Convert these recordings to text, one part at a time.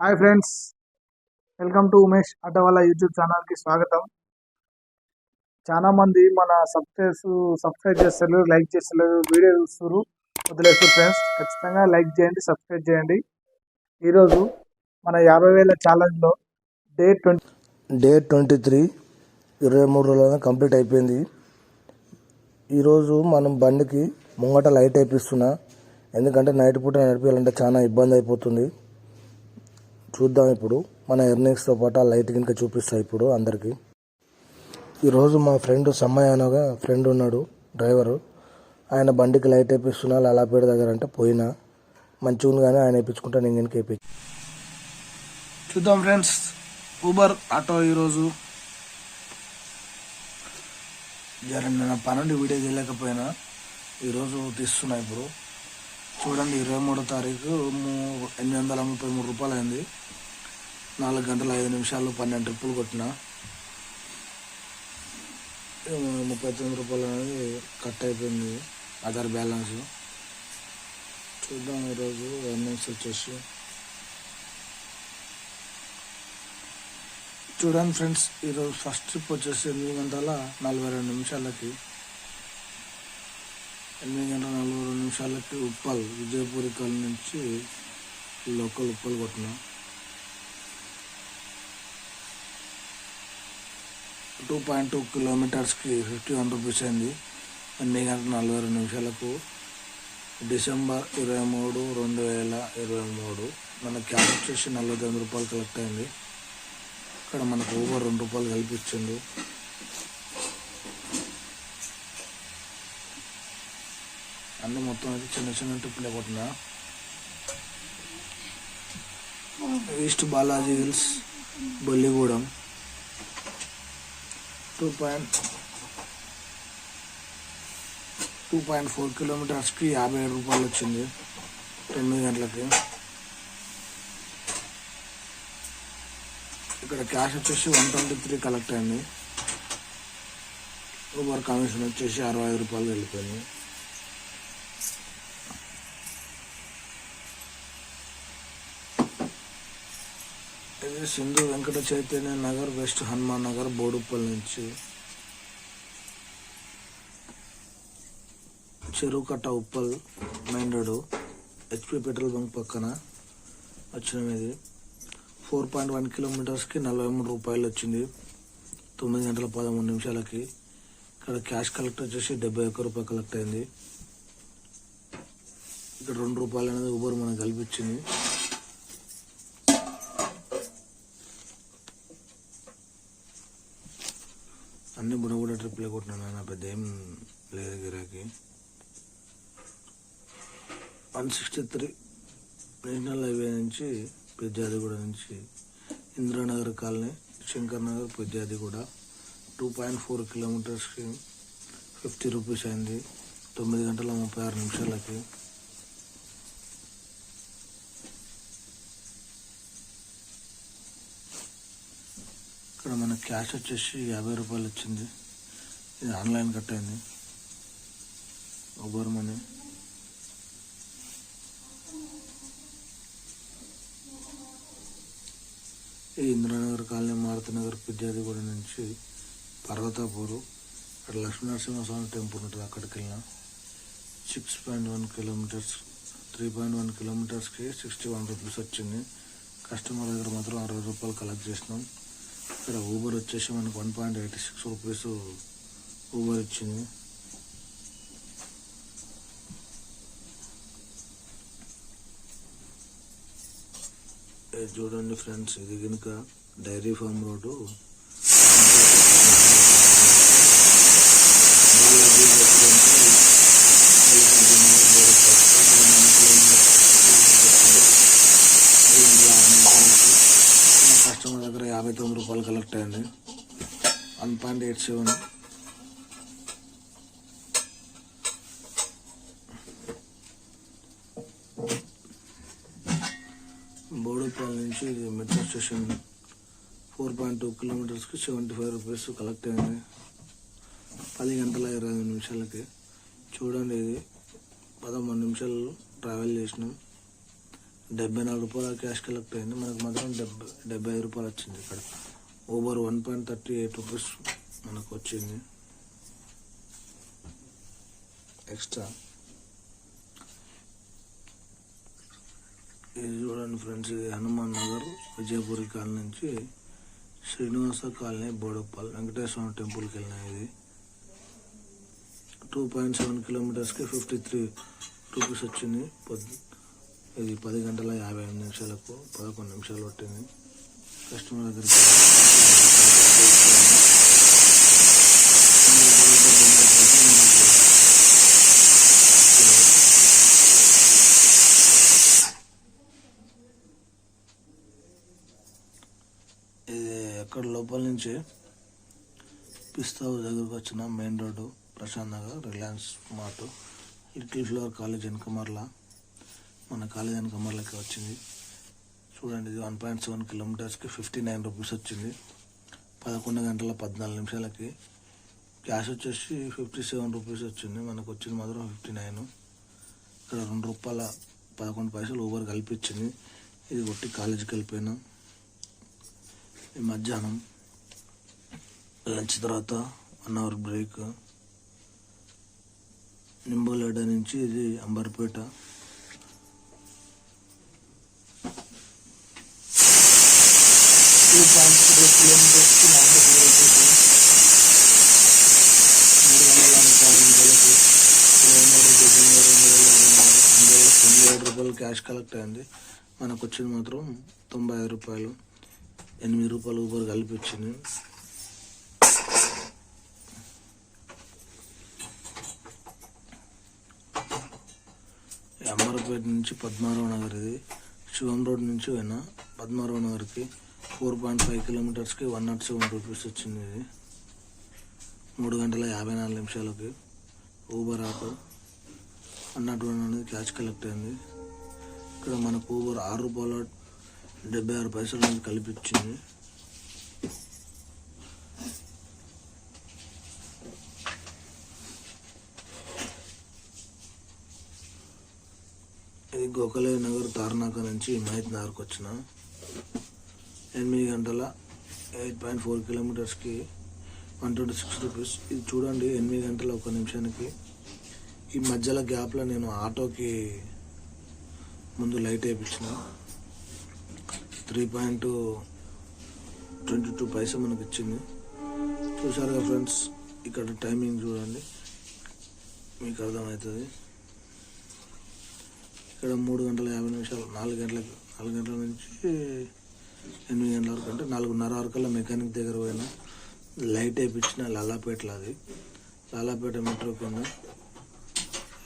Hi friends welcome to Umesh Addavalla YouTube ఛానల్కి స్వాగతం. చాలా మంది మన సబ్స్క్రైబ్స్ సబ్స్క్రైబ్ చేస్తారు లైక్ చేస్తారు వీడియో చూస్తారు వదిలేస్తారు ఫ్రెండ్స్ ఖచ్చితంగా లైక్ చేయండి సబ్స్క్రైబ్ చేయండి. ఈరోజు మన యాభై వేల ఛాలెంజ్లో day twenty day twenty three ఇరవై మూడు రోజులైనా కంప్లీట్ అయిపోయింది. ఈరోజు మనం బండికి ముంగట లైట్ అయిపిస్తున్నా ఎందుకంటే నైట్ పూట నడిపించాలంటే చాలా ఇబ్బంది అయిపోతుంది. చూద్దాం ఇప్పుడు. మన ఎర్నింగ్స్తో పాటు ఆ లైట్ కనుక చూపిస్తా ఇప్పుడు అందరికీ. ఈరోజు మా ఫ్రెండ్ సమ్మయ్య అనగా ఫ్రెండ్ ఉన్నాడు డ్రైవరు. ఆయన బండికి లైట్ వేపిస్తున్నా అలాపేట దగ్గర అంటే పోయినా. మంచిగా ఉంది కానీ ఆయన వేయించుకుంటా నేను కనుక వేయించు చూద్దాం ఫ్రెండ్స్. ఊబర్ ఆటో ఈరోజు. జర నేను పన్నెండు వీడియో తీయలేకపోయినా ఈరోజు తీస్తున్నా ఇప్పుడు. చూడండి ఇరవై మూడో తారీఖు ఎనిమిది వందల ముప్పై మూడు రూపాయలు అయింది నాలుగు గంటల ఐదు నిమిషాలు పన్నెండు ట్రిప్పులు కొట్టిన. ముప్పై తొమ్మిది రూపాయలు అనేది కట్ అయిపోయింది ఆధార్ బ్యాలెన్స్. చూద్దాం ఈరోజు ఎర్నింగ్స్ వచ్చేసి. చూడండి ఫ్రెండ్స్ ఈరోజు ఫస్ట్ ట్రిప్ వచ్చేసి ఎనిమిది గంటల నలభై రెండు నిమిషాలకి. ఎనిమిది గంటల నలభై రెండు నిమిషాలకి ఉప్పల్ విజయపూరి కాలనీ నుంచి లోకల్ ఉప్పల్ కొట్టిన. టూ పాయింట్ టూ కిలోమీటర్స్కి ఫిఫ్టీ వన్ రూపీస్ అయింది. ఎనిమిది గంటల నలభై రెండు నిమిషాలకు డిసెంబర్ ఇరవై మూడు రెండు వేల ఇరవై మూడు. మన క్యాబ్ వచ్చేసి నలభై తొమ్మిది రూపాయలు కలెక్ట్ అయింది. ఇక్కడ మనకు ఊబర్ రెండు రూపాయలు కల్పించిండు. అన్ని మొత్తం అయితే చిన్న చిన్న ట్రిప్లే కొట్టిన east Balaji hills Bolligudem. Two point two point four కిలోమీటర్స్కి యాభై ఏడు రూపాయలు వచ్చింది. తొమ్మిది గంటలకి. ఇక్కడ క్యాష్ వచ్చేసి వన్ ట్వంటీ త్రీ కలెక్ట్ అయింది. ఊబర్ కమిషన్ వచ్చేసి అరవై ఐదు రూపాయలు వెళ్ళిపోయింది. ఇది సింధు వెంకట చైతన్య నగర్ వెస్ట్ హనుమాన్ నగర్ బోడుప్పల్ నుంచి చెరువుకట్ట Uppal main road HP petrol bunk పక్కన వచ్చిన ఇది ఫోర్ పాయింట్ వన్ కిలోమీటర్స్కి నలభై మూడు రూపాయలు వచ్చింది. తొమ్మిది గంటల పదమూడు నిమిషాలకి. ఇక్కడ క్యాష్ కలెక్ట్ వచ్చేసి డెబ్బై ఒక్క రూపాయలు కలెక్ట్ అయింది. ఇక్కడ రెండు రూపాయలు అనేది ఊబర్ మనకు కల్పించింది. అన్ని బుడబుడ ట్రిప్లే కొట్టినా నా పెద్ద ఏం లేదు గిరాకీ. One sixty three national highway నుంచి పెద్దాదిగూడ నుంచి Indiranagar colony Shankar Nagar Peddadiguda two point four కిలోమీటర్స్కి fifty rupees అయింది. తొమ్మిది గంటల ముప్పై ఆరు నిమిషాలకి. ఇక్కడ మన క్యాష్ వచ్చేసి యాభై రూపాయలు వచ్చింది. ఇది ఆన్లైన్ కట్ అయింది. ఉబర్ మనీ ఈ ఇంద్రానగర్ కాలనీ మారుతినగర్ విద్యార్థిగూడ నుంచి పర్వతాపూరు అక్కడ లక్ష్మీనరసింహస్వామి టెంపుల్ ఉంటుంది అక్కడికి వెళ్ళిన six point one kilometers three point one కిలోమీటర్స్కి sixty one rupees వచ్చింది. కస్టమర్ దగ్గర మాత్రం అరవై రూపాయలు కలెక్ట్ చేసినాం. ఇక్కడ ఊబర్ వచ్చేసి మనకు one point eighty six rupees Uber ఇచ్చింది. ఇది చూడండి ఫ్రెండ్స్ ఇది కనుక dairy farm road Balaji residency, Mallikarjuna Nagar, Boduppal. మన కస్టమర్ దగ్గర యాభై తొమ్మిది రూపాయలు కలెక్ట్ అయింది. One point eight seven. Boduppalli నుంచి ఇది metro station four point two కిలోమీటర్స్కి seventy five rupees collect అయింది. పది గంటల ఇరవై నిమిషాలకి. చూడండి ఇది. పదమూడు నిమిషాలు ట్రావెల్ చేసినాం. డెబ్బై నాలుగు రూపాయల క్యాష్ కలెక్ట్ అయింది. మనకు మాత్రం డెబ్బై డెబ్బై ఐదు రూపాయలు వచ్చింది ఇక్కడ. Over one point thirty eight rupees మనకు వచ్చింది. ఎక్స్ట్రా. ఇది చూడండి ఫ్రెండ్స్ ఇది హనుమాన్ నగర్ విజయపురి కాలనీ నుంచి శ్రీనివాస కాలనీ బోడుప్పల్ వెంకటేశ్వర టెంపుల్కి వెళ్ళిన ఇది. టూ పాయింట్ సెవెన్ కిలోమీటర్స్కి ఫిఫ్టీ త్రీ రూపీస్ వచ్చింది. పొద్దు ఇది పది గంటల యాభై ఐదు నిమిషాలకు పదకొండు నిమిషాలు పట్టింది. కస్టమర్ దగ్గరికి ఇది ఎక్కడ లోపల నుంచి? పిస్తా దగ్గరకు వచ్చిన main road Prashant Nagar Reliance mart little flower college వెనకమర్ల. మన కాలేజ్ వెనకమర్లకి వచ్చింది. చూడండి ఇది వన్ పాయింట్ సెవెన్ కిలోమీటర్స్కి ఫిఫ్టీ నైన్ రూపీస్ వచ్చింది. పదకొండు గంటల పద్నాలుగు నిమిషాలకి. క్యాష్ వచ్చేసి ఫిఫ్టీ సెవెన్ రూపీస్ వచ్చింది. మనకు వచ్చింది మాత్రం ఫిఫ్టీ నైన్ ఇక్కడ రెండు రూపాయల పదకొండు పైసలు ఓవర్ కల్పించింది. ఇది కొట్టి కాలేజీకి వెళ్ళిపోయినా. ఈ మధ్యాహ్నం లంచ్ తర్వాత వన్ అవర్ బ్రేక్ నింబోలేడ నుంచి ఇది అంబర్పేట టూ పాయింట్ త్రీ కిలోమీటర్స్కి మూడు వందల ముప్పై ఇరవై మూడు డిసెంబర్ రెండు వేల ఇరవై తొంభై ఏడు రూపాయలు క్యాష్ కలెక్ట్ అయింది. మనకు వచ్చింది మాత్రం తొంభై ఐదు రూపాయలు. ఎనిమిది రూపాయలు ఊబర్ కలిపి వచ్చింది. అమరపేట నుంచి పద్మారావు నగర్ ఇది శివం రోడ్ నుంచి పోయినా పద్మారావు నగర్కి ఫోర్ పాయింట్ ఫైవ్ కిలోమీటర్స్కి వన్ నాట్ సెవెన్ రూపీస్ వచ్చింది ఇది. మూడు గంటల యాభై నాలుగు నిమిషాలకి. Uber auto one naught one అనేది క్యాష్ కలెక్ట్ అయింది. ఇక్కడ మనకు ఊబర్ ఆరు రూపాయల డెబ్బై ఆరు పైసలు అనేది కలిపించింది. ఇది గోఖలే నగర్ తార్నాక నుంచి మహిత్ నగర్కి వచ్చిన. ఎనిమిది గంటల ఎయిట్ పాయింట్ ఫోర్ కిలోమీటర్స్కి వన్ ట్వంటీ సిక్స్ రూపీస్. ఇది చూడండి ఎనిమిది గంటల ఒక నిమిషానికి. ఈ మధ్యలో గ్యాప్లో నేను ఆటోకి ముందు లైట్ వేయించిన త్రీ పాయింట్ ట్వంటీ టూ పైసా మనకి ఇచ్చింది. చూసారుగా ఫ్రెండ్స్ ఇక్కడ టైమింగ్ చూడండి. మీకు అర్థమవుతుంది. ఇక్కడ మూడు గంటల యాభై నిమిషాలు నాలుగు గంటలకు నాలుగు గంటల నుంచి ఎనిమిది గంటల వరకు అంటే నాలుగున్నర వరకల్లా మెకానిక్ దగ్గర పోయినా. లైట్ వేయించిన లాలాపేటలో అది. లాలాపేట మెట్రో కింద.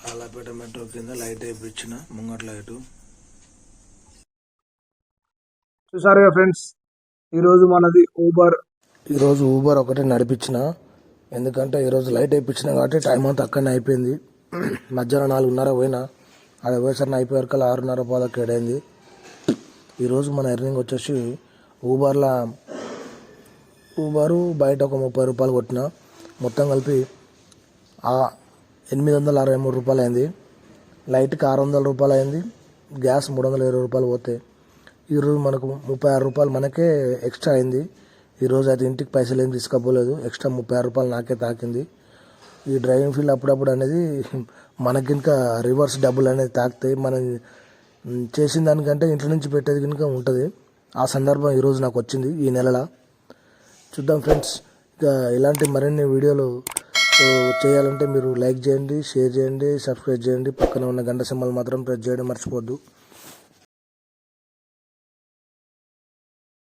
లాలాపేట మెట్రో కింద లైట్ వేయించిన ముంగట లైటు. చూసారుగా ఫ్రెండ్స్ ఈరోజు మనది ఊబర్. ఈరోజు ఊబర్ ఒకటే నడిపించిన. ఎందుకంటే ఈరోజు లైట్ వేయించిన కాబట్టి టైం అంతా అక్కడనే అయిపోయింది. మధ్యాహ్నం నాలుగున్నర పోయినా. అది పోయేసరికి అయిపోయారు ఆరున్నర పాదకి ఏడైంది. ఈరోజు మన ఎర్నింగ్ వచ్చేసి ఊబర్లో ఊబరు బయట ఒక ముప్పై రూపాయలు కొట్టిన మొత్తం కలిపి ఆ ఎనిమిది వందల అరవై మూడు రూపాయలు అయింది లైట్కి ఆరు వందల రూపాయలు అయింది గ్యాస్ మూడు వందల ఇరవై రూపాయలు పోతే ఈరోజు మనకు ముప్పై ఆరు రూపాయలు మనకే ఎక్స్ట్రా అయింది. ఈరోజు అయితే ఇంటికి పైసలు ఏం తీసుకోపోలేదు ఎక్స్ట్రా ముప్పై ఆరు రూపాయలు నాకే తాకింది. ఈ డ్రైవింగ్ ఫీల్డ్ అప్పుడప్పుడు అనేది మనకి ఇంకా రివర్స్ డబ్బులు అనేది తాకుతాయి మనం చేసిన దానికంటే ఇంట్లో నుంచి పెట్టేది కనుక ఉంటుంది. ఆ సందర్భం ఈరోజు నాకు వచ్చింది ఈ నెలలో. చూద్దాం ఫ్రెండ్స్ ఇక ఇలాంటి మరిన్ని వీడియోలు చేయాలంటే మీరు లైక్ చేయండి షేర్ చేయండి సబ్స్క్రైబ్ చేయండి. పక్కన ఉన్న గంట సింబల్ మాత్రం ప్రెస్ చేయడం మర్చిపోద్దు.